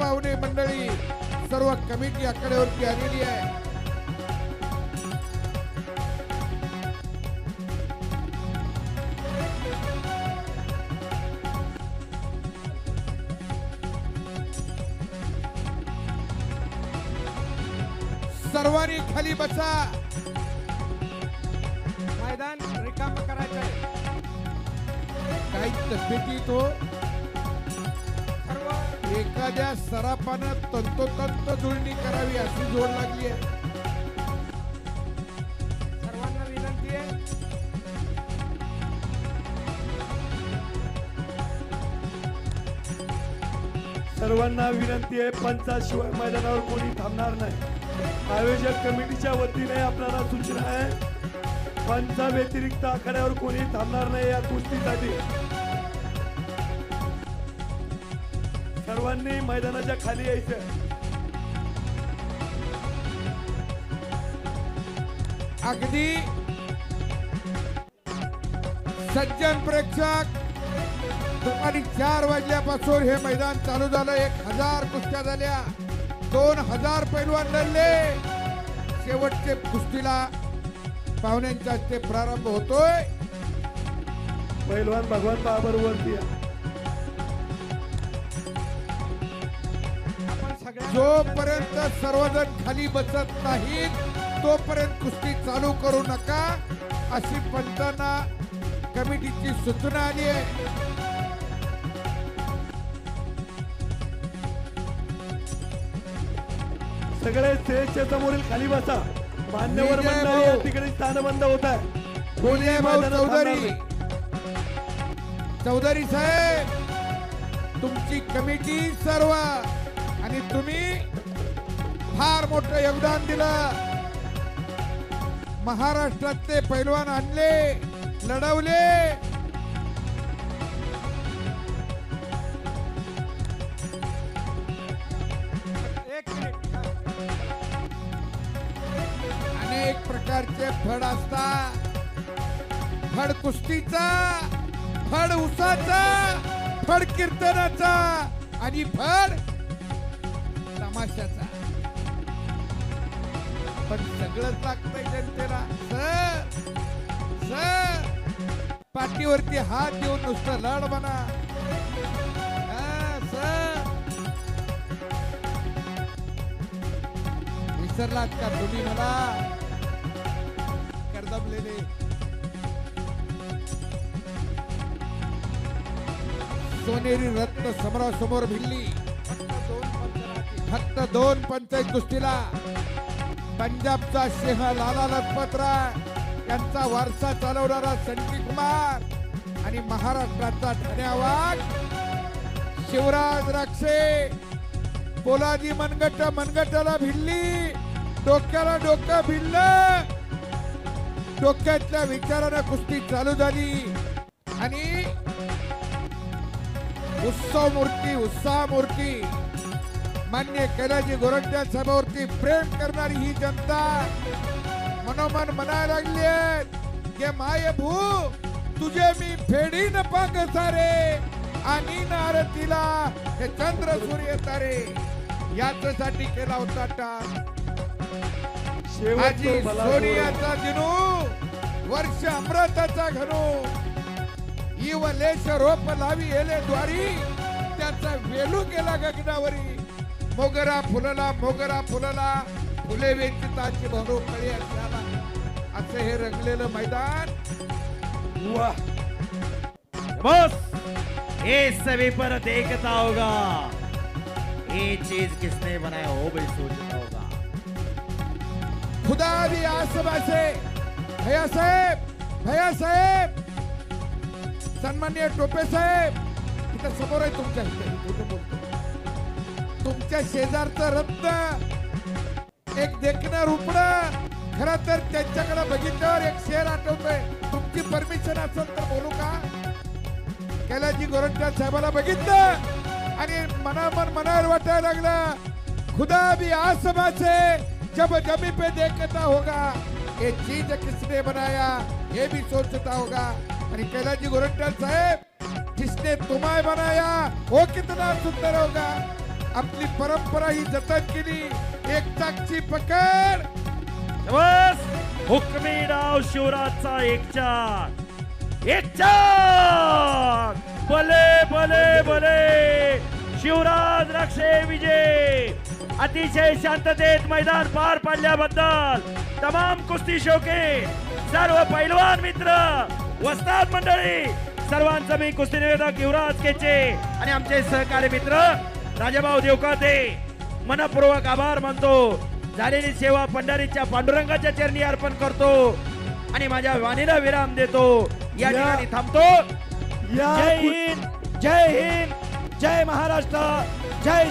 पाहुणे मंडळी सर्व कमिटी आकड्यावरती आलेली आहे. सर्वांनी खाली बसा. मैदान रिकाम करायचं काही तब्येती तो एखाद्या सरापानं तंतोतंत जुळणी करावी अशी जोड लागली आहे. सर्वांना विनंती आहे. सर्वांना विनंती आहे पंचाशिवाय मैदानावर कोणी थांबणार नाही. आयोजक कमिटीच्या वतीने आपल्याला सूचना आहे पंचा व्यतिरिक्त आखाड्यावर कोणी थांबणार नाही या कुस्तीसाठी. सर्वांनी मैदानाच्या खाली यायचं. अगदी सज्जन प्रेक्षक दुपारी चार वाजल्यापासून हे मैदान चालू झालं. एक हजार कुस्त्या झाल्या. दोन हजार पैलवान लढले शेवटचे कुस्तीला पाहुण्यांच्या प्रारंभ होतोय. पैलवान भगवान बाबर वरती जोपर्यंत सर्वजण खाली बसत नाहीत तोपर्यंत कुस्ती चालू करू नका अशी पंचांना कमिटीची सूचना आली आहे सगळे स्टेजच्या समोरील खाली बसा मान्यवर मंडळी. या ठिकाणी स्थानबंद होत आहे कोणी चौधरी. चौधरी साहेब तुमची कमिटी सर्व आणि तुम्ही फार मोठं योगदान दिलं. महाराष्ट्रातले पैलवान आणले लढवले. एक अनेक प्रकारचे फड असतात फड कुस्तीचा फड उसाचा फड कीर्तनाचा आणि फड तमाशाचा. पण सगळंच लागतंय जनतेला सर सर पाठीवरती हात देऊन नुसतं लढ म्हणा. विसरलात का तुम्ही मला? कर्दमलेले. सोनेरी रत्न समोरासमोर भिल्ली फक्त दोन पंचायत कुस्तीला. पंजाबचा सिंह लाला लजपत राय यांचा वारसा चालवणारा संजय कुमार आणि महाराष्ट्राचा धन्यवाद शिवराज राक्षे. पोलाजी मनगट मनगटाला भिडली. डोक्याला डोकं भिडलं. डोक्यातल्या विचारानं कुस्ती चालू झाली. आणि उत्सव मूर्ती उत्साह मूर्ती मान्य कैलाजी गोरंट्या सभावरती प्रेम करणारी ही जनता मनोमन म्हणायला लागली आहेत. की माय भू तुझे मी फेडीन पाक सारे आणि आरतीला हे चंद्र सूर्य तारे. याच्यासाठी केला होता टाक. आजी सोनियाचा दिनू वर्ष अमृताचा घनू. इव लेश रोप लावी येले द्वारी त्याचा वेलू गेला गगनावरी. मोगरा फुलला मोगरा फुलला. फुले वेचिताची भरू कळी असाला असं हे रंगलेलं मैदान. वाह बस. ये सभी पर देखता होगा. ये चीज किसने बनाया हो भी सोचता होगा. खुदा भी आसपासे भैया साहेब भैया साहेब. सन्मान्य टोपे साहेब. इथं समोर आहे तुमच्या इथे. तुमच्या शेजारचं रत्न. एक देखणं रुपणं. खर तर त्यांच्याकडे बघितल्यावर एक शेर आठवतोय. तुमची परमिशन असेल तर बोलू का? कैलाजी गोरंट्या साहेबाला बघितलं आणि मनामन मनावर वाटायला लागलं खुदा भी आसमाचे जब जमी पे देखता होगा ये चीज किसने बनाया ये भी सोचता होगा. आणि कैलाजी गोरंट्या साहेब किसने तुम्हाय बनाया वो कितना सुंदर होगा. आपली परंपरा ही जतन केली. एक चाकची पकड. हुकमी डाव शिवराजचा एकचार एकचार एक चार भले भले भले. शिवराज रक्षे विजय. अतिशय शांततेत मैदान पार पाडल्याबद्दल तमाम कुस्ती शोके सर्व पैलवान मित्र वस्ताद मंडळी सर्वांचं मी कुस्ती निवेदक युवराज केचे आणि आमचे सहकारी मित्र राजाभाऊ देवकाते मनपूर्वक आभार मानतो. झालेली सेवा पंढरीच्या पांडुरंगाच्या चरणी अर्पण करतो आणि माझ्या वाणीला विराम देतो. या ठिकाणी थांबतो. जय हिंद जय हिंद जय महाराष्ट्र जय